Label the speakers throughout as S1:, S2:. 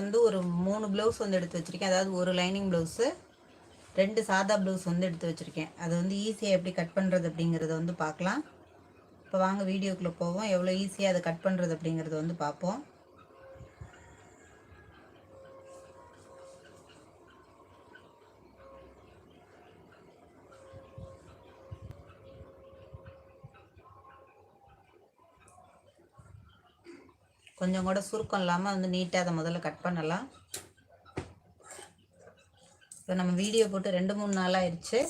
S1: வந்து ஒரு மூணு ப்ளவுஸ் வந்து எடுத்து வச்சுருக்கேன். அதாவது ஒரு லைனிங் ப்ளவுஸு ரெண்டு சாதா ப்ளவுஸ் வந்து எடுத்து வச்சுருக்கேன். அது வந்து ஈஸியாக எப்படி கட் பண்ணுறது அப்படிங்கிறத வந்து பார்க்கலாம். இப்போ வாங்க வீடியோக்குள்ளே போவோம். எவ்வளோ ஈஸியாக அதை கட் பண்ணுறது அப்படிங்கிறத வந்து பார்ப்போம். கொஞ்சம் கூட சுருக்கம் இல்லாமல் வந்து நீட்டாக அதை முதல்ல கட் பண்ணலாம். இப்போ நம்ம வீடியோ போட்டு ரெண்டு மூணு நாள் ஆயிடுச்சு.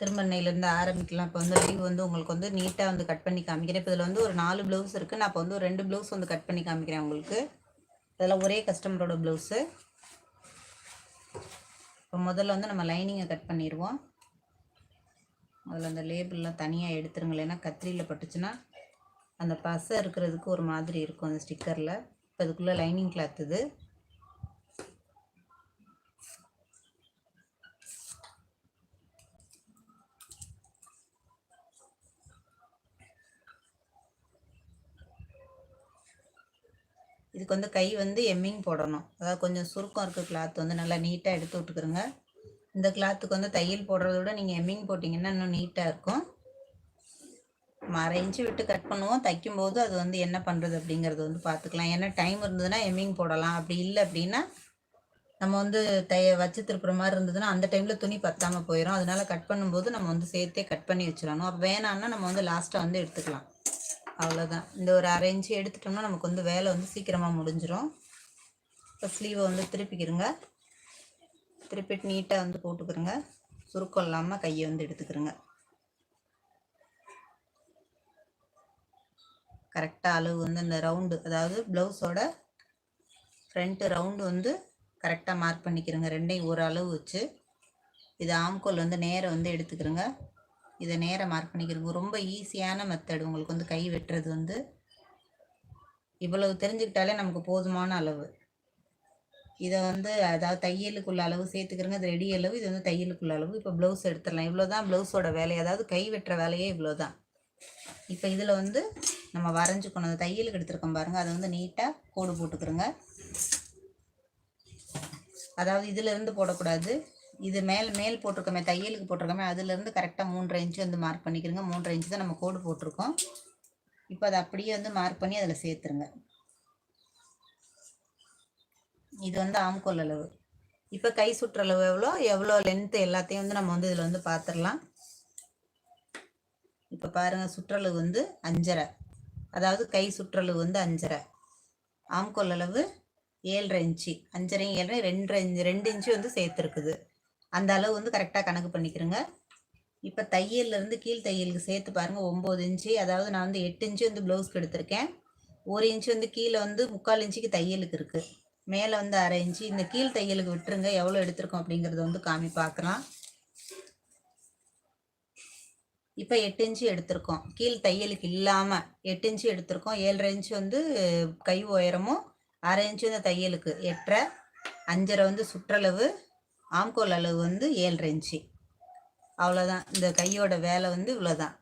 S1: திரும்ப இன்னையிலேருந்து ஆரம்பிக்கலாம். இப்போ வந்து லீவ் வந்து உங்களுக்கு வந்து நீட்டாக வந்து கட் பண்ணி காமிக்கிறேன். இப்போ இதில் வந்து ஒரு நாலு ப்ளவுஸ் இருக்குது நான் இப்போ வந்து ஒரு ரெண்டு ப்ளவுஸ் வந்து கட் பண்ணி காமிக்கிறேன் உங்களுக்கு. இதெல்லாம் ஒரே கஸ்டமரோட ப்ளவுஸு இப்போ முதல்ல வந்து நம்ம லைனிங்கை கட் பண்ணிடுவோம். முதல்ல அந்த லேபிள்லாம் தனியாக எடுத்துருங்க. இல்லைன்னா கத்திரியில் பட்டுச்சுன்னா அந்த பசை இருக்கிறதுக்கு ஒரு மாதிரி இருக்கும் அந்த ஸ்டிக்கரில். இப்போ அதுக்குள்ளே லைனிங் கிளாத் இது. இதுக்கு வந்து கை வந்து எம்மிங் போடணும். அதாவது கொஞ்சம் சுருக்கம் இருக்க கிளாத் வந்து நல்லா நீட்டாக எடுத்து விட்டுக்கிறோங்க இந்த கிளாத்துக்கு வந்து தையல் போடுறத விட நீங்கள் எம்மிங் போட்டிங்கன்னா இன்னும் நீட்டாக இருக்கும். நம்ம விட்டு கட் பண்ணுவோம். தைக்கும்போது அது வந்து என்ன பண்ணுறது அப்படிங்கிறது வந்து பார்த்துக்கலாம் ஏன்னா டைம் இருந்ததுன்னா எம்மிங் போடலாம். அப்படி இல்லை அப்படின்னா நம்ம வந்து தைய வச்சு திருப்புற மாதிரி இருந்ததுன்னா அந்த டைமில் துணி பத்தாமல் போயிடும் அதனால கட் பண்ணும்போது நம்ம வந்து சேர்த்தே கட் பண்ணி வச்சிடணும். அப்போ வேணான்னா நம்ம வந்து லாஸ்ட்டாக வந்து எடுத்துக்கலாம். அவ்வளோதான் இந்த ஒரு அரை இன்ச்சு எடுத்துட்டோம்னா நமக்கு வந்து வேலை வந்து சீக்கிரமாக முடிஞ்சிடும் இப்போ ஸ்லீவை வந்து திருப்பிக்கிறங்க திருப்பிட்டு நீட்டாக வந்து போட்டுக்கிறங்க சுருக்கம் இல்லாமல் கையை வந்து எடுத்துக்கிறங்க கரெக்டாக அளவு வந்து அந்த ரவுண்டு அதாவது ப்ளவுஸோட ஃப்ரண்ட்டு ரவுண்டு வந்து கரெக்டாக மார்க் பண்ணிக்கிறேங்க. ரெண்டையும் ஒரு அளவு வச்சு இது ஆம்கோல் வந்து நேரம் வந்து எடுத்துக்கிறங்க. இதை நேரம் மார்க் பண்ணிக்கிறோங்க. ரொம்ப ஈஸியான மெத்தட் உங்களுக்கு வந்து கை வெட்டுறது வந்து இவ்வளவு தெரிஞ்சுக்கிட்டாலே நமக்கு போதுமான அளவு. இதை வந்து அதாவது தையலுக்குள்ள அளவு சேர்த்துக்கிறோங்க. அது ரெடி அளவு இது வந்து தையலுக்குள்ள அளவு. இப்போ ப்ளவுஸ் எடுத்துடலாம். இவ்வளோ தான் ப்ளவுஸோட வேலை. அதாவது கை வெட்டுற வேலையே இவ்வளோ தான் இப்போ இதில் வந்து நம்ம வரைஞ்சிக்கணும். தையலுக்கு எடுத்துருக்கோம் பாருங்கள் அதை வந்து நீட்டாக கோடு போட்டுக்கிறோங்க. அதாவது இதிலேருந்து போடக்கூடாது. இது மேல் மேல் போட்டிருக்கோமே தையலுக்கு போட்டிருக்கோமே அதுலேருந்து கரெக்டாக மூன்றரை இன்ச்சு வந்து மார்க் பண்ணிக்கிறோங்க. மூன்றரை இன்ச்சு தான் நம்ம கோடு போட்டிருக்கோம். இப்போ அதை அப்படியே வந்து மார்க் பண்ணி அதில் சேர்த்துருங்க. இது வந்து ஆம்கோல் அளவு. இப்போ கை சுற்றளவு எவ்வளோ எவ்வளோ லென்த்து எல்லாத்தையும் வந்து நம்ம வந்து இதில் வந்து பார்த்துடலாம். இப்போ பாருங்கள் சுற்றளவு வந்து அஞ்சரை. அதாவது கை சுற்றளவு வந்து அஞ்சரை. ஆம்கோல் அளவு ஏழரை இன்ச்சு. அஞ்சரை ஏழரை ரெண்டரை இன்ச்சு ரெண்டு இன்ச்சு வந்து சேர்த்துருக்குது. அந்த அளவு வந்து கரெக்டாக கணக்கு பண்ணிக்கிறோங்க. இப்போ தையல்லேருந்து கீழ் தையலுக்கு சேர்த்து பாருங்கள் ஒம்பது இன்ச்சு. அதாவது நான் வந்து எட்டு இன்ச்சு வந்து ப்ளவுஸ்க்கு எடுத்திருக்கேன். ஒரு இன்ச்சு வந்து கீழே வந்து முக்கால் இன்ச்சுக்கு தையலுக்கு இருக்குது மேலே வந்து அரை இன்ச்சு. இந்த கீழ் தையலுக்கு விட்டுருங்க எவ்வளோ எடுத்திருக்கோம் அப்படிங்கிறத வந்து காமி பார்க்கலாம். இப்போ எட்டு இன்ச்சு எடுத்திருக்கோம். கீழ் தையலுக்கு இல்லாமல் எட்டு இன்ச்சு எடுத்திருக்கோம். ஏழரை இன்ச்சு வந்து கை உயரமும் அரை இன்ச்சு இந்த தையலுக்கு எட்டரை அஞ்சரை வந்து சுற்றளவு ஆம்கோல் அளவு வந்து ஏழரை இன்ச்சு. அவ்வளோதான் இந்த கையோட வேலை வந்து இவ்வளோதான்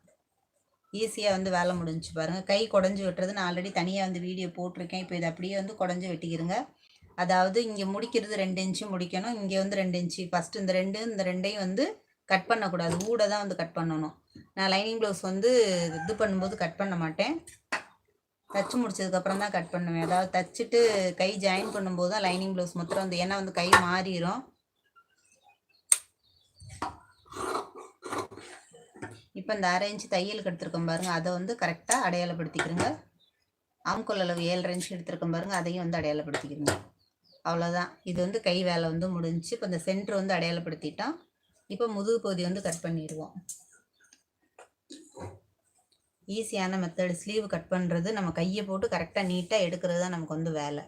S1: ஈஸியாக வந்து வேலை முடிஞ்சு பாருங்கள் கை குடஞ்சி வெட்டுறது. நான் ஆல்ரெடி தனியாக வந்து வீடியோ போட்டிருக்கேன். இப்போ இதை அப்படியே வந்து குடஞ்சி வெட்டிக்கிறங்க அதாவது இங்கே முடிக்கிறது ரெண்டு இன்ச்சு முடிக்கணும். இங்கே வந்து ரெண்டு இன்ச்சு. ஃபஸ்ட்டு இந்த ரெண்டு இந்த ரெண்டையும் வந்து கட் பண்ணக்கூடாது. ஊட தான் வந்து கட் பண்ணணும். நான் லைனிங் ப்ளவுஸ் வந்து இது பண்ணும்போது கட் பண்ண மாட்டேன். தச்சு முடிச்சதுக்கப்புறம் தான் கட் பண்ணுவேன். அதாவது தச்சுட்டு கை ஜாயின் பண்ணும்போது தான் லைனிங் ப்ளவுஸ் மொத்தம் வந்து ஏன்னா வந்து கை மாறிடும் இப்போ இந்த அரை இன்ச்சு தையலுக்கு எடுத்துருக்கோம் பாருங்கள் அதை வந்து கரெக்டாக அடையாளப்படுத்திக்கிறோங்க ஆம்கொல் அளவு ஏழரை இன்ச்சு எடுத்துருக்கோம் பாருங்கள் அதையும் வந்து அடையாளப்படுத்திக்கிறோங்க அவ்வளோதான் இது வந்து கை வேலை வந்து முடிஞ்சு இப்போ இந்த சென்டர் வந்து அடையாளப்படுத்திட்டோம். இப்போ முதுகு பகுதி வந்து கட் பண்ணிடுவோம். ஈஸியான மெத்தடு ஸ்லீவ் கட் பண்ணுறது நம்ம கையை போட்டு கரெக்டாக நீட்டாக எடுக்கிறது தான் நமக்கு வந்து வேலை.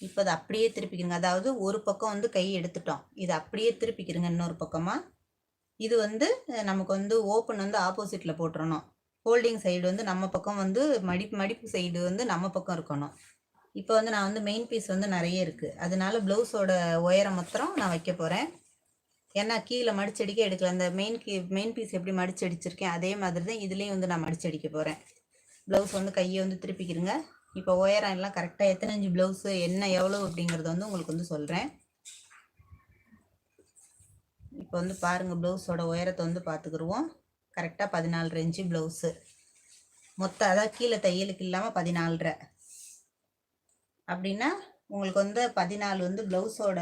S1: இப்போ அதை அப்படியே திருப்பிக்கிறங்க. அதாவது ஒரு பக்கம் வந்து கை எடுத்துட்டோம். இதை அப்படியே திருப்பிக்கிறங்க இன்னொரு பக்கமாக இது வந்து நமக்கு வந்து ஓப்பன் வந்து ஆப்போசிட்டில் போட்டுறணும். ஹோல்டிங் சைடு வந்து நம்ம பக்கம் வந்து மடிப்பு மடிப்பு சைடு வந்து நம்ம பக்கம் இருக்கணும். இப்போ வந்து நான் வந்து மெயின் பீஸ் வந்து நிறைய இருக்குது அதனால ப்ளவுஸோட உயரம் மாத்திரம் நான் வைக்க போகிறேன் ஏன்னா கீழே மடிச்சடிக்க எடுக்கல. அந்த மெயின் கீ மெயின் பீஸ் எப்படி மடிச்சு அடிச்சிருக்கேன் அதே மாதிரி தான் இதுலேயும் வந்து நான் மடிச்சு அடிக்க போகிறேன் ப்ளவுஸ் வந்து கையை வந்து திருப்பிக்கிறங்க இப்போ உயரம் எல்லாம் கரெக்டாக எத்தனை இஞ்சு ப்ளவுஸு என்ன எவ்வளோ அப்படிங்கிறத வந்து உங்களுக்கு வந்து சொல்கிறேன் இப்போ வந்து பாருங்கள் ப்ளவுஸோட உயரத்தை வந்து பார்த்துக்குருவோம் கரெக்டாக பதினாலு இன்ச்சு ப்ளவுஸு மொத்தம் அதாவது கீழே தையலுக்கு இல்லாமல் பதினாலரை. அப்படின்னா உங்களுக்கு வந்து பதினாலு வந்து ப்ளவுஸோட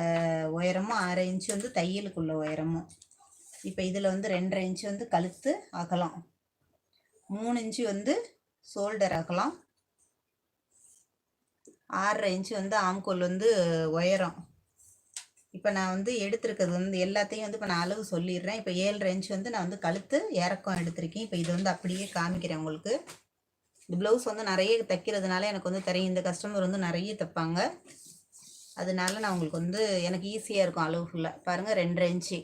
S1: உயரமும் அரை இன்ச்சு வந்து தையலுக்குள்ள உயரமும். இப்போ இதில் வந்து ரெண்டரை இன்ச்சு வந்து கழுத்து அகலம். மூணு இன்ச்சு வந்து ஷோல்டர் அகலம். ஆறரை இன்ச்சு வந்து ஆம்கோல் வந்து உயரம். இப்போ நான் வந்து எடுத்திருக்கிறது வந்து எல்லாத்தையும் வந்து இப்போ நான் அளவு சொல்லிடுறேன். இப்போ ஏழரை இன்ச்சு வந்து நான் வந்து கழுத்து இறக்கம் எடுத்திருக்கேன். இப்போ இது வந்து அப்படியே காமிக்கிறேன் உங்களுக்கு. இந்த ப்ளவுஸ் வந்து நிறைய தைக்கிறதுனால எனக்கு வந்து தெரியும் இந்த கஸ்டமர் வந்து நிறைய தைப்பாங்க. அதனால நான் உங்களுக்கு வந்து எனக்கு ஈஸியாக இருக்கும் அளவு ஃபுல்லாக பாருங்கள் ரெண்டரை இன்ச்சு.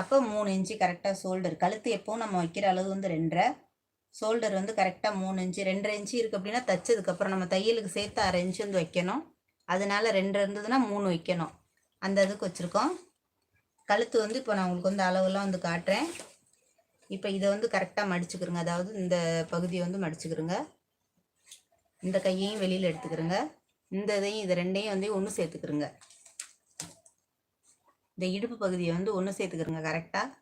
S1: அப்போ மூணு இன்ச்சு கரெக்டாக ஷோல்டர் கழுத்து எப்போவும் நம்ம வைக்கிற அளவு வந்து ரெண்டரை. ஷோல்டர் வந்து கரெக்டாக மூணு இன்ச்சு. ரெண்டரை இன்ச்சு இருக்குது அப்படின்னா தைச்சதுக்கப்புறம் நம்ம தையலுக்கு சேர்த்து அரை இன்ச்சு வந்து வைக்கணும். அதனால ரெண்டு இருந்ததுன்னா மூணு வைக்கணும். அந்த இதுக்கு வச்சுருக்கோம். கழுத்து வந்து இப்போ நான் உங்களுக்கு வந்து அளவுலாம் வந்து காட்டுறேன். இப்போ இதை வந்து கரெக்டாக மடிச்சுக்கிறோங்க அதாவது இந்த பகுதியை வந்து மடிச்சுக்கிறோங்க இந்த கையையும் வெளியில் எடுத்துக்கிறோங்க இந்த இதையும் இது ரெண்டையும் வந்து ஒன்று சேர்த்துக்கிறோங்க இந்த இடுப்பு பகுதியை வந்து ஒன்று சேர்த்துக்கிறோங்க கரெக்டாக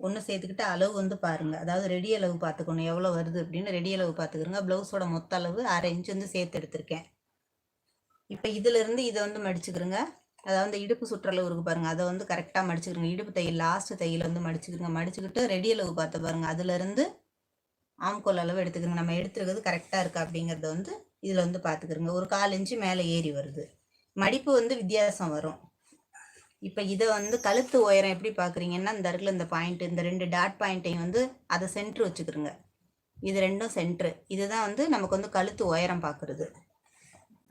S1: ஒன்று சேர்த்துக்கிட்டு அளவு வந்து பாருங்கள் அதாவது ரெடி அளவு பார்த்துக்கணும். எவ்வளோ வருது அப்படின்னு ரெடி அளவு பார்த்துக்கிறோங்க ப்ளவுஸோட மொத்த அளவு அரை இன்ச்சு வந்து சேர்த்து எடுத்திருக்கேன். இப்போ இதிலிருந்து இதை வந்து மடிச்சுக்கிறோங்க அதாவது இடுப்பு சுற்றளவு இருக்கு பாருங்க. அதை வந்து கரெக்டாக மடிச்சுக்கிறோங்க இடுப்பு தையல் லாஸ்ட் தையல் வந்து மடிச்சுக்கிறோங்க மடிச்சுக்கிட்டு ரெடி அளவு பார்த்து பாருங்க. அதுலேருந்து ஆம்கோல் அளவு எடுத்துக்கிறோங்க நம்ம எடுத்துருக்கிறது கரெக்டாக இருக்கா அப்படிங்கிறத வந்து இதில் வந்து பார்த்துக்கிருங்க ஒரு கால் இன்ச்சு மேலே ஏறி வருது. மடிப்பு வந்து வித்தியாசம் வரும். இப்போ இதை வந்து கழுத்து உயரம் எப்படி பார்க்குறீங்கன்னா இந்த இடத்துல இந்த பாயிண்ட் இந்த ரெண்டு டாட் பாயிண்ட்டையும் வந்து அதை சென்ட்ரு வச்சுக்கிறோங்க இது ரெண்டும் சென்ட்ரு இதுதான் வந்து நமக்கு வந்து கழுத்து உயரம் பார்க்குறது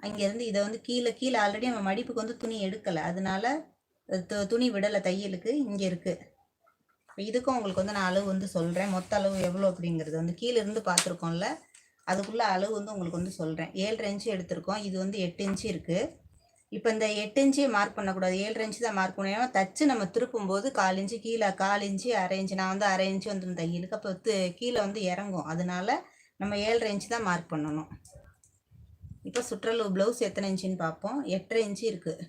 S1: அங்கேருந்து இதை வந்து கீழே கீழே ஆல்ரெடி நம்ம மடிப்புக்கு வந்து துணி எடுக்கலை. அதனால து- துணி விடலை தையலுக்கு. இங்கே இருக்குது இதுக்கும் உங்களுக்கு வந்து நான் அளவு வந்து சொல்கிறேன் மொத்த அளவு எவ்வளோ அப்படிங்கிறது. வந்து கீழே இருந்து பார்த்துருக்கோம்ல அதுக்குள்ளே அளவு வந்து உங்களுக்கு வந்து சொல்கிறேன் ஏழரை இன்ச்சு எடுத்திருக்கோம். இது வந்து எட்டு இன்ச்சு இருக்குது இப்போ இந்த எட்டு இன்ச்சே மார்க் பண்ணக்கூடாது. ஏழரை இன்ச்சு தான் மார்க் பண்ணணும். ஏன்னா தச்சு நம்ம திருப்பும் போது கால் இன்ச்சு கீழே கால் இன்ச்சு அரை இன்ச்சு நான் வந்து அரை இன்ச்சு வந்துருந்தேன் தையலுக்கு. அப்போ கீழே வந்து இறங்கும். அதனால நம்ம ஏழரை இன்ச்சு தான் மார்க் பண்ணணும். இப்போ சுற்றளவு ப்ளவுஸ் எத்தனை இன்ச்சுன்னு பார்ப்போம். எட்டரை இன்ச்சு இருக்குது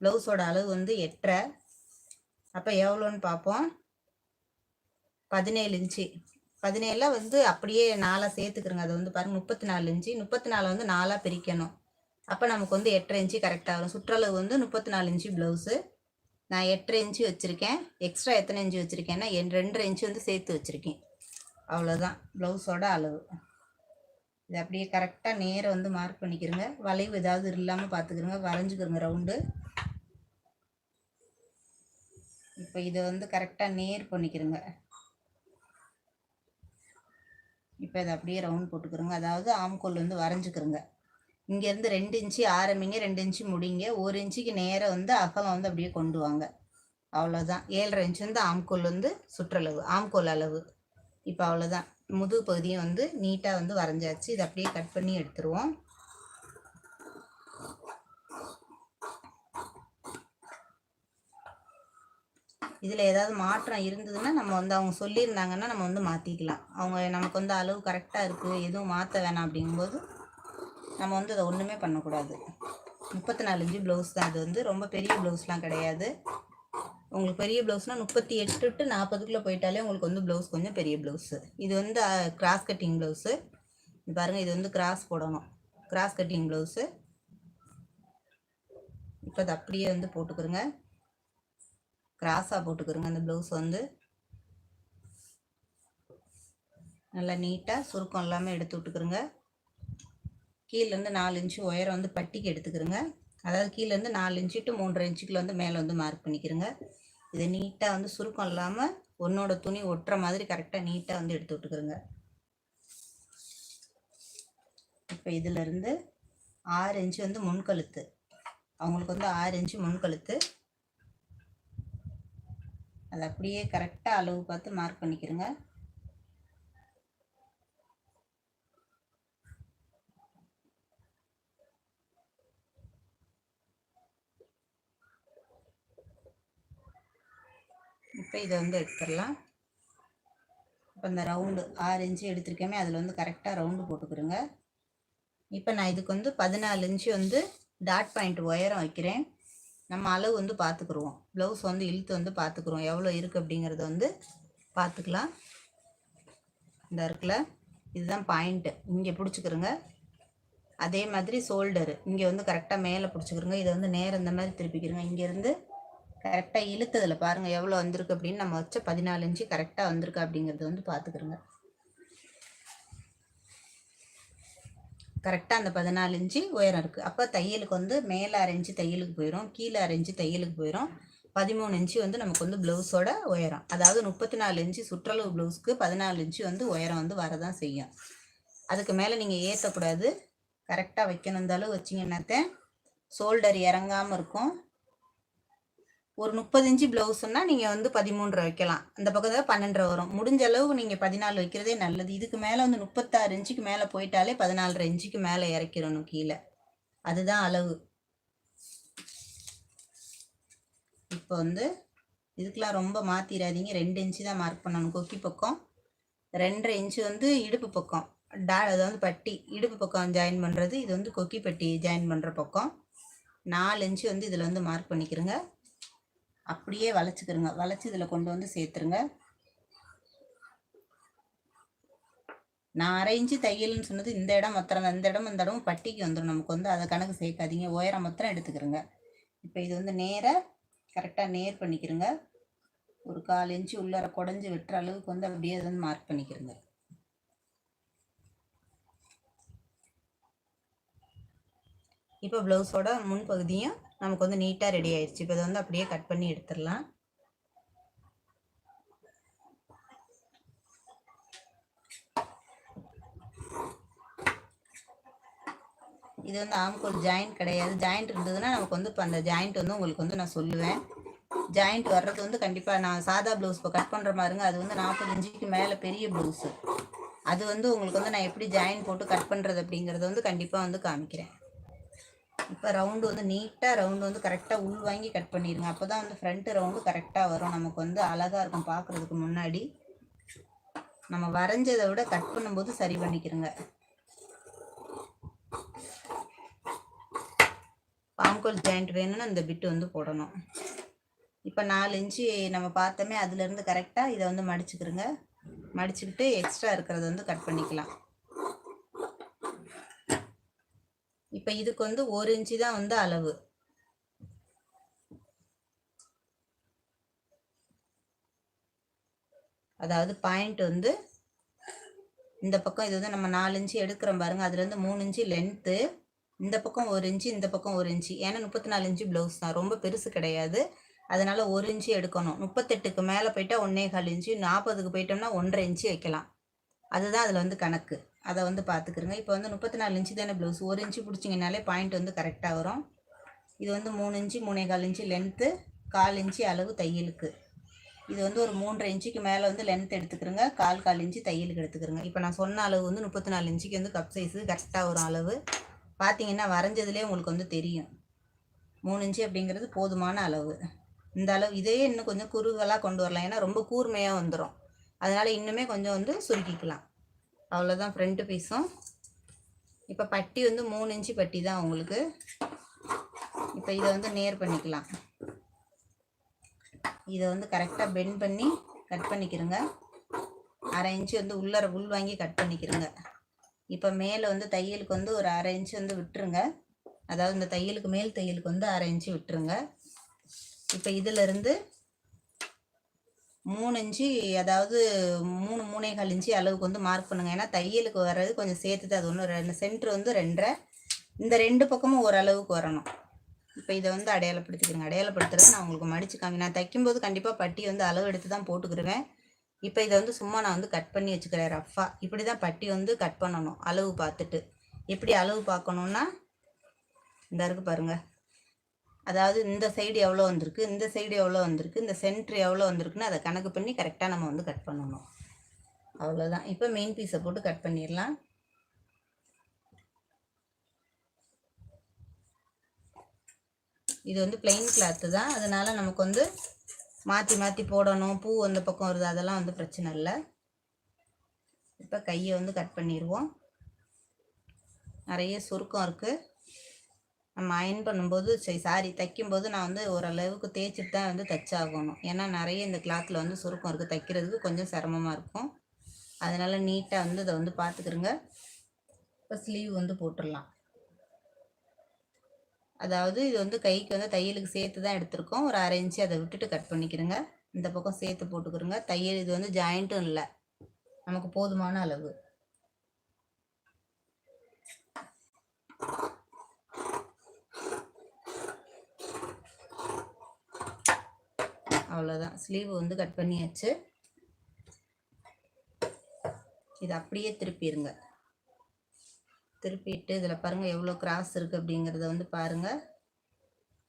S1: ப்ளவுஸோட அளவு வந்து எட்டரை. அப்போ எவ்வளோன்னு பார்ப்போம். பதினேழு இன்ச்சு பதினேழில் வந்து அப்படியே நாலாக சேர்த்துக்கிறோங்க. அது வந்து பாருங்கள் முப்பத்தி நாலு இன்ச்சு முப்பத்தி நாலு வந்து நாலாக பிரிக்கணும். அப்போ நமக்கு வந்து எட்டரை இன்ச்சு கரெக்டாக வரும் சுற்றளவு வந்து முப்பத்தி நாலு இன்ச்சு ப்ளவுஸு நான் எட்டரை இன்ச்சு வச்சுருக்கேன். எக்ஸ்ட்ரா எத்தனை இன்ச்சு வச்சுருக்கேன்னா என் ரெண்டரை இன்ச்சு வந்து சேர்த்து வச்சுருக்கேன். அவ்வளோதான் ப்ளவுஸோட அளவு. இது அப்படியே கரெக்டாக நேராக வந்து மார்க் பண்ணிக்கிறங்க வளைவு ஏதாவது இல்லாமல் பார்த்துக்கிறங்க வரைஞ்சிக்கிறங்க ரவுண்டு இப்போ இதை வந்து கரெக்டாக நேர் பண்ணிக்கிறங்க இப்போ இதை அப்படியே ரவுண்ட் போட்டுக்கிறோங்க அதாவது ஆம்கோல் வந்து வரைஞ்சிக்கிறோங்க இங்கேருந்து ரெண்டு இன்ச்சு ஆரம்பிங்க ரெண்டு இன்ச்சு முடிங்க. ஒரு இன்ச்சுக்கு நேராக வந்து அகலம் வந்து அப்படியே கொண்டு வாங்க. அவ்வளோதான் ஏழரை இன்ச்சு வந்து ஆம்கோல் வந்து சுற்றளவு ஆம்கோல் அளவு. இப்போ அவ்வளோதான். முதுகு பகுதியும் வந்து நீட்டாக வந்து வரைஞ்சாச்சு. இதை அப்படியே கட் பண்ணி எடுத்துருவோம். இதில் ஏதாவது மாற்றம் இருந்ததுன்னா நம்ம வந்து அவங்க சொல்லியிருந்தாங்கன்னா நம்ம வந்து மாற்றிக்கலாம் அவங்க நமக்கு வந்து அளவு கரெக்டாக இருக்குது எதுவும் மாற்ற வேணாம் அப்படிங்கும்போது நம்ம வந்து அதை ஒன்றுமே பண்ணக்கூடாது. முப்பத்தி நாலு இன்ச்சு ப்ளவுஸ் தான். அது வந்து ரொம்ப பெரிய ப்ளவுஸ்லாம் கிடையாது. உங்களுக்கு பெரிய ப்ளவுஸ்னால் முப்பத்தி எட்டு டு நாற்பதுக்குள்ளே போயிட்டாலே உங்களுக்கு வந்து ப்ளவுஸ் கொஞ்சம் பெரிய ப்ளவுஸு இது வந்து கிராஸ் கட்டிங் ப்ளவுஸு பாருங்கள் இது வந்து கிராஸ் போடணும். கிராஸ் கட்டிங் ப்ளவுஸு இப்போ அது அப்படியே வந்து போட்டுக்கிறோங்க கிராஸாக போட்டுக்கிறோங்க அந்த ப்ளவுஸ் வந்து. நல்லா நீட்டாக சுருக்கம் இல்லாமல் எடுத்து விட்டுக்கிறோங்க கீழேருந்து நாலு இன்ச்சு உயரம் வந்து பட்டிக்கு எடுத்துக்கிறோங்க அதாவது கீழேருந்து நாலு இன்ச்சு டு மூன்றரை இன்ச்சுக்குள்ள வந்து மேலே வந்து மார்க் பண்ணிக்கிறோங்க இதை நீட்டாக வந்து சுருக்கம் இல்லாமல் உன்னோட துணி ஒட்டுற மாதிரி கரெக்டாக நீட்டாக வந்து எடுத்து விட்டுக்கிறோங்க இப்போ இதிலிருந்து ஆறு இன்ச்சு வந்து முன்கழுத்து அவங்களுக்கு வந்து ஆறு இன்ச்சு முன்கழுத்து அதை அப்படியே கரெக்டாக அளவு பார்த்து மார்க் பண்ணிக்கிறோங்க இப்போ இதை வந்து எடுத்துடலாம். இப்போ இந்த ரவுண்டு ஆறு இன்ச்சு எடுத்திருக்கேமே அதில் வந்து கரெக்டாக ரவுண்டு போட்டுக்கிறோங்க. இப்போ நான் இதுக்கு வந்து பதினாலு இன்ச்சு வந்து டாட் பாயிண்ட் உயரம் வைக்கிறேன். நம்ம அளவு வந்து பார்த்துக்குருவோம். ப்ளவுஸ் வந்து இழுத்து வந்து பார்த்துக்குருவோம். எவ்வளோ இருக்குது அப்படிங்கிறத வந்து பார்த்துக்கலாம். இந்த இருக்குல்ல இதுதான் பாயிண்ட்டு இங்கே பிடிச்சிக்கிறோங்க அதே மாதிரி ஷோல்டரு இங்கே வந்து கரெக்டாக மேலே பிடிச்சிக்கிறோங்க இதை வந்து நேரம் இந்த மாதிரி திருப்பிக்கிறோங்க. இங்கேருந்து கரெக்டாக இழுத்ததில் பாருங்கள் எவ்வளோ வந்திருக்கு அப்படின்னு நம்ம வச்ச பதினாலு இன்ச்சு கரெக்டாக வந்திருக்கு அப்படிங்கிறது வந்து பார்த்துக்கிறோங்க கரெக்டாக அந்த பதினாலு இன்ச்சு உயரம் இருக்குது அப்போ தையலுக்கு வந்து மேலே அரை இன்ச்சு தையலுக்கு போயிடும் கீழே அரை இன்ச்சு தையலுக்கு போயிடும் பதிமூணு இன்ச்சு வந்து நமக்கு வந்து ப்ளவுஸோட உயரம். அதாவது முப்பத்தி நாலு இன்ச்சு சுற்றளவு ப்ளவுஸ்க்கு பதினாலு இன்ச்சு வந்து உயரம் வந்து வரதான் செய்யும். அதுக்கு மேலே நீங்கள் ஏற்றக்கூடாது கரெக்டாக வைக்கணும் இருந்தாலும் வச்சிங்கன்னாத்தேன் ஷோல்டர் இறங்காமல் இருக்கும். ஒரு முப்பது இன்ச்சு ப்ளவுஸ்னா நீங்கள் வந்து பதிமூன்றரை வைக்கலாம். அந்த பக்கத்தில் பன்னெண்டரை வரும். முடிஞ்ச அளவு நீங்கள் பதினாலு வைக்கிறதே நல்லது. இதுக்கு மேலே வந்து முப்பத்தாறு இன்ச்சுக்கு மேலே போயிட்டாலே பதினாலரை இன்ச்சுக்கு மேலே இறக்கிடணும் கீழே. அதுதான் அளவு. இப்போ வந்து இதுக்கெலாம் ரொம்ப மாற்றிடாதீங்க ரெண்டு இன்ச்சு தான் மார்க் பண்ணணும். கொக்கி பக்கம் ரெண்டரை இன்ச்சு வந்து இடுப்பு பக்கம். டா அது வந்து பட்டி. இடுப்பு பக்கம் ஜாயின் பண்ணுறது இது வந்து கொக்கி பட்டி ஜாயின் பண்ணுற பக்கம். நாலு இன்ச்சு வந்து இதில் வந்து மார்க் பண்ணிக்கிறேங்க. அப்படியே வளைச்சிக்கிறோங்க வளைச்சி இதில் கொண்டு வந்து சேர்த்துருங்க. நான் அரை இன்ச்சு தையல்னு சொன்னது இந்த இடம் மொத்தம் இந்த இடம் இந்த இடமும் பட்டிக்கு வந்துடும் நமக்கு வந்து அதை கணக்கு சேர்க்காதீங்க. உயரம் மொத்தம் எடுத்துக்கிறோங்க இப்போ இது வந்து நேராக கரெக்டாக நேர் பண்ணிக்கிறோங்க ஒரு கால் இன்ச்சு உள்ளார குடஞ்சி வெட்டுற அளவுக்கு வந்து அப்படியே அதை வந்து மார்க் பண்ணிக்கிறோங்க இப்போ ப்ளவுஸோட முன்பகுதியும் நமக்கு வந்து நீட்டாக ரெடி ஆயிடுச்சு. இப்போ இதை வந்து அப்படியே கட் பண்ணி எடுத்துடலாம். இது வந்து ஆம்கோல் ஜாயிண்ட் கிடையாது. ஜாயிண்ட் இருந்ததுன்னா நமக்கு வந்து இப்போ அந்த ஜாயிண்ட் வந்து உங்களுக்கு வந்து நான் சொல்லுவேன். ஜாயிண்ட் வர்றது வந்து கண்டிப்பாக நான் சாதா ப்ளவுஸ் இப்போ கட் பண்ணுற மாதிரிங்க அது வந்து நாற்பது இன்ச்சுக்கு மேலே பெரிய ப்ளவுஸு அது வந்து உங்களுக்கு வந்து நான் எப்படி ஜாயின் போட்டு கட் பண்ணுறது அப்படிங்கிறத வந்து கண்டிப்பாக வந்து காமிக்கிறேன். இப்போ ரவுண்டு வந்து நீட்டாக ரவுண்டு வந்து கரெக்டாக உள் வாங்கி கட் பண்ணிடுங்க அப்போ தான் வந்து ஃப்ரண்ட்டு ரவுண்டு கரெக்டாக வரும். நமக்கு வந்து அழகாக இருக்கும் பார்க்குறதுக்கு முன்னாடி. நம்ம வரைஞ்சதை விட கட் பண்ணும்போது சரி பண்ணிக்கிறோங்க பாம்கோல் ஜாயிண்ட் வேணும்னா இந்த பிட்டு வந்து போடணும். இப்போ நாலு இன்ச்சு நம்ம பார்த்தோமே அதுலேருந்து கரெக்டாக இதை வந்து மடிச்சுக்கிறோங்க மடிச்சுக்கிட்டு எக்ஸ்ட்ரா இருக்கிறத வந்து கட் பண்ணிக்கலாம். இப்போ இதுக்கு வந்து ஒரு இன்ச்சு தான் வந்து அளவு. அதாவது பாயிண்ட் வந்து இந்த பக்கம் இது வந்து நம்ம நாலு இன்ச்சு எடுக்கிறோம் பாருங்க. அதுலேருந்து மூணு இன்ச்சு லென்த்து இந்த பக்கம் ஒரு இன்ச்சு இந்த பக்கம் ஒரு இன்ச்சு. ஏன்னா முப்பத்தி நாலு இன்ச்சு ப்ளவுஸ் தான். ரொம்ப பெருசு கிடையாது. அதனால ஒரு இன்ச்சு எடுக்கணும். முப்பத்தெட்டுக்கு மேலே போயிட்டா ஒன்னே கால் இன்ச்சு நாற்பதுக்கு போயிட்டோம்னா ஒன்றரை இன்ச்சு வைக்கலாம். அதுதான் அதில் வந்து கணக்கு. அதை வந்து பார்த்துக்குருங்க. இப்போ வந்து முப்பத்தி நாலு இன்ச்சு தானே ப்ளவுஸ் ஒரு இன்ச்சு பிடிச்சிங்கனாலே பாயிண்ட் வந்து கரெக்டாக வரும். இது வந்து மூணு இன்ச்சு மூணே கால் இன்ச்சு லென்த்து கால் இன்ச்சு அளவு தையலுக்கு. இது வந்து ஒரு மூன்றரை இன்ச்சுக்கு மேலே வந்து லென்த் எடுத்துக்கிறோங்க கால் கால் இன்ச்சு தையலுக்கு எடுத்துக்கிறோங்க இப்போ நான் சொன்ன அளவு வந்து முப்பத்தி நாலு இன்ச்சுக்கு வந்து கப் சைஸு கரெக்டாக வரும் அளவு. பார்த்தீங்கன்னா வரைஞ்சதுலேயே உங்களுக்கு வந்து தெரியும். மூணு இன்ச்சு அப்படிங்கிறது போதுமான அளவு. இந்த அளவு இதே இன்னும் கொஞ்சம் குறுகலாக கொண்டு வரலாம். ஏன்னா ரொம்ப கூர்மையாக வந்துடும் அதனால் இன்னுமே கொஞ்சம் வந்து சுருக்கிக்கலாம். அவ்வளோதான் ஃப்ரண்ட்டு பீஸும் இப்போ பட்டி வந்து மூணு இன்ச்சு பட்டி தான் உங்களுக்கு. இப்போ இதை வந்து நேர் பண்ணிக்கலாம். இதை வந்து கரெக்டாக பெண்ட் பண்ணி கட் பண்ணிக்கிறோங்க அரை இன்ச்சு வந்து உள்ளர உள் வாங்கி கட் பண்ணிக்கிறோங்க இப்போ மேலே வந்து தையலுக்கு வந்து ஒரு அரை இன்ச்சு வந்து விட்டுருங்க. அதாவது இந்த தையலுக்கு மேல் தையலுக்கு வந்து அரை இன்ச்சு விட்டுருங்க. இப்போ இதிலிருந்து மூணு இன்ச்சு அதாவது மூணு மூணே இன்ச்சு அளவுக்கு வந்து மார்க் பண்ணுங்க. ஏன்னா தையலுக்கு வர்றது கொஞ்சம் சேர்த்துட்டு அது ஒன்று ரெண்டு சென்ட்ரு வந்து ரெண்டரை. இந்த ரெண்டு பக்கமும் ஓரளவுக்கு வரணும். இப்போ இதை வந்து அடையாளப்படுத்திக்கிறேங்க. அடையாளப்படுத்துறது நான் உங்களுக்கு மடிச்சு காமி நான் தைக்கும்போது கண்டிப்பாக பட்டி வந்து அளவு எடுத்து தான் போட்டுக்கிடுவேன். இப்போ இதை வந்து சும்மா நான் வந்து கட் பண்ணி வச்சுக்கிறேன் ரஃப்பாக இப்படி தான் பட்டி வந்து கட் பண்ணணும் அளவு பார்த்துட்டு. எப்படி அளவு பார்க்கணுன்னா இந்த இருக்கு பாருங்கள் அதாவது இந்த சைடு எவ்வளோ வந்திருக்கு இந்த சைடு எவ்வளோ வந்திருக்கு இந்த சென்ட்ரு எவ்வளோ வந்திருக்குன்னு அதை கணக்கு பண்ணி கரெக்டாக நம்ம வந்து கட் பண்ணணும். அவ்வளோதான். இப்போ மெயின் பீஸை போட்டு கட் பண்ணிடலாம். இது வந்து பிளெயின் கிளாத்து தான். அதனால் நமக்கு வந்து மாற்றி மாற்றி போடணும். பூ அந்த பக்கம் வருது அதெல்லாம் வந்து பிரச்சனை இல்லை. இப்போ கையை வந்து கட் பண்ணிடுவோம். நிறைய சுருக்கம் இருக்குது நம்ம அயன் பண்ணும்போது சரி சாரி தைக்கும்போது நான் வந்து ஓரளவுக்கு தேய்ச்சிட்டு தான் வந்து தைச்சாகணும். ஏன்னா நிறைய இந்த கிளாத்தில் வந்து சுருக்கம் இருக்குது தைக்கிறதுக்கு கொஞ்சம் சிரமமாக இருக்கும். அதனால் நீட்டாக வந்து இதை வந்து பார்த்துக்கிறோங்க இப்போ ஸ்லீவ் வந்து போட்டுடலாம். அதாவது இது வந்து கைக்கு வந்து தையலுக்கு சேர்த்து தான் எடுத்திருக்கோம். ஒரு அரை இன்ச்சு அதை விட்டுட்டு கட் பண்ணிக்கிறோங்க இந்த பக்கம் சேர்த்து போட்டுக்கிறோங்க தையல் இது வந்து ஜாயிண்ட்டும் இல்லை. நமக்கு போதுமான அளவு. அவ்வளோதான் ஸ்லீவ் வந்து கட் பண்ணியாச்சு. இது அப்படியே திருப்பிடுங்க திருப்பிட்டு இதில் பாருங்கள் எவ்வளோ கிராஸ் இருக்குது அப்படிங்கிறத வந்து பாருங்கள்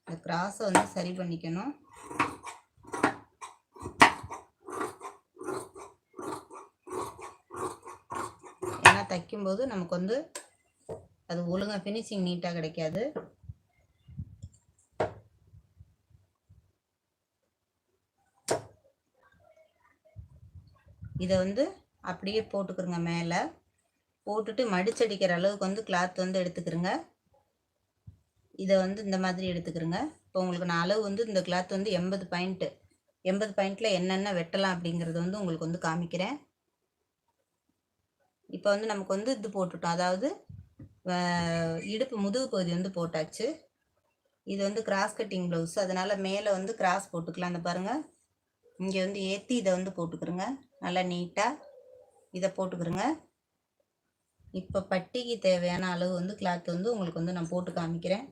S1: இந்த கிராஸை வந்து சரி பண்ணிக்கணும். ஏன்னா தைக்கும்போது நமக்கு வந்து அது ஒழுங்காக ஃபினிஷிங் நீட்டாக கிடைக்காது. இதை வந்து அப்படியே போட்டுக்கிறோங்க மேலே. போட்டுட்டு மடிச்சடிக்கிற அளவுக்கு வந்து கிளாத் வந்து எடுத்துக்கிறோங்க இதை வந்து இந்த மாதிரி எடுத்துக்கிறோங்க இப்போ உங்களுக்கு நான் அளவு வந்து இந்த கிளாத் வந்து எண்பது பாயிண்ட்டு எண்பது பாயிண்டில் என்னென்ன வெட்டலாம் அப்படிங்கிறது வந்து உங்களுக்கு வந்து காமிக்கிறேன். இப்போ வந்து நமக்கு வந்து இது போட்டுட்டோம். அதாவது இடுப்பு முதுகு பகுதி வந்து போட்டாச்சு. இது வந்து கிராஸ் கட்டிங் ப்ளவுஸ் அதனால் மேலே வந்து கிராஸ் போட்டுக்கலாம். அந்த பாருங்கள் இங்கே வந்து ஏற்றி இதை வந்து போட்டுக்கிறோங்க நல்லா நீட்டாக இதை போட்டுக்கிறோங்க இப்போ பட்டிக்கு தேவையான அளவு வந்து கிளாத் வந்து உங்களுக்கு வந்து நான் போட்டு காமிக்கிறேன்.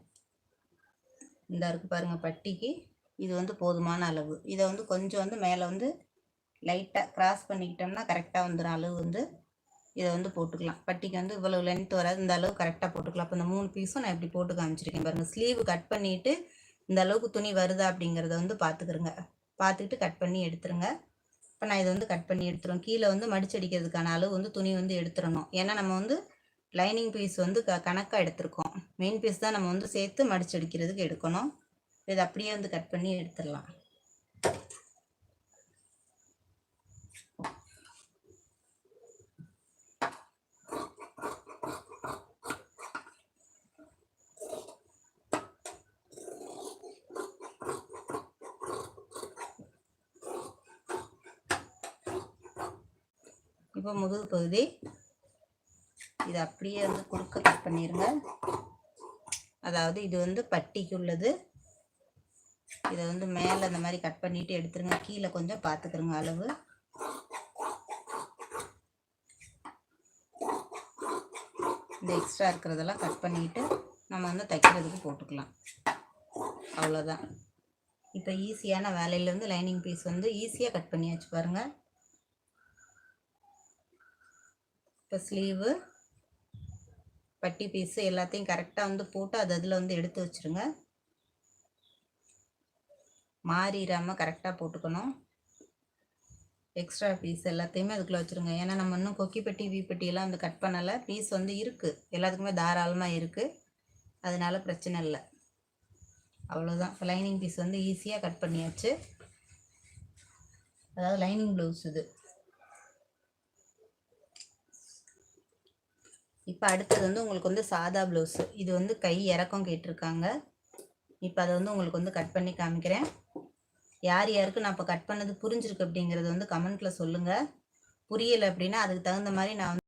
S1: இந்த இருக்கு பாருங்கள் பட்டிக்கு. இது வந்து போதுமான அளவு. இதை வந்து கொஞ்சம் வந்து மேலே வந்து லைட்டாக கிராஸ் பண்ணிக்கிட்டோம்னா கரெக்டாக வந்துடும் அளவு வந்து இதை வந்து போட்டுக்கலாம். பட்டிக்கு வந்து இவ்வளோ லென்த் வராது. இந்த அளவு கரெக்டாக போட்டுக்கலாம். அப்போ இந்த மூணு பீஸும் நான் இப்படி போட்டு காமிச்சிருக்கேன் பாருங்கள் ஸ்லீவ் கட் பண்ணிவிட்டு இந்த அளவுக்கு துணி வருதா அப்படிங்கிறத வந்து பார்த்துக்குறேங்க பார்த்துக்கிட்டு கட் பண்ணி எடுத்துருங்க. இப்போ நான் இதை வந்து கட் பண்ணி எடுத்துருவோம் கீழே வந்து மடிச்சடிக்கிறதுக்கான அளவு வந்து துணி வந்து எடுத்துடணும். ஏன்னா நம்ம வந்து லைனிங் பீஸ் வந்து க கணக்காக எடுத்திருக்கோம். மெயின் பீஸ் தான் நம்ம வந்து சேர்த்து மடிச்சடிக்கிறதுக்கு எடுக்கணும். இதை அப்படியே வந்து கட் பண்ணி எடுத்துடலாம். இப்போ முதுகு பகுதி. இது அப்படியே வந்து குறுக்க கட் பண்ணிடுங்க அதாவது இது வந்து பட்டிக்கு உள்ளது இதை வந்து மேலே அந்த மாதிரி கட் பண்ணிட்டு எடுத்துருங்க. கீழே கொஞ்சம் பார்த்துக்கிறங்க அளவு. இந்த எக்ஸ்ட்ரா இருக்கிறதெல்லாம் கட் பண்ணிட்டு நம்ம வந்து தைக்கிறதுக்கு போட்டுக்கலாம். அவ்வளோதான் இப்போ ஈஸியான வேலையிலேருந்து லைனிங் பீஸ் வந்து ஈஸியாக கட் பண்ணியாச்சு பாருங்கள் இப்போ ஸ்லீவு பட்டி பீஸு எல்லாத்தையும் கரெக்டாக வந்து போட்டு அது அதில் வந்து எடுத்து வச்சுருங்க. மாறிடாமல் கரெக்டாக போட்டுக்கணும். எக்ஸ்ட்ரா பீஸ் எல்லாத்தையுமே அதுக்குள்ளே வச்சுருங்க. ஏன்னா நம்ம இன்னும் கொக்கி பெட்டி வீ பெட்டியெல்லாம் வந்து கட் பண்ணலை. பீஸ் வந்து இருக்குது எல்லாத்துக்குமே தாராளமாக இருக்குது அதனால் பிரச்சனை இல்லை. அவ்வளோதான் இப்போ லைனிங் பீஸ் வந்து ஈஸியாக கட் பண்ணியாச்சு. அதாவது லைனிங் ப்ளவுஸ் இது. இப்போ அடுத்தது வந்து உங்களுக்கு வந்து சாதா ப்ளவுஸு இது வந்து கை இறக்கம் கேட்டிருக்காங்க. இப்போ அதை வந்து உங்களுக்கு வந்து கட் பண்ணி காமிக்கிறேன். யார் யாருக்கு நான் இப்போ கட் பண்ணது புரிஞ்சிருக்கு அப்படிங்கிறது வந்து கமெண்ட்டில் சொல்லுங்கள் புரியலை அப்படின்னா அதுக்கு தகுந்த மாதிரி நான் வந்து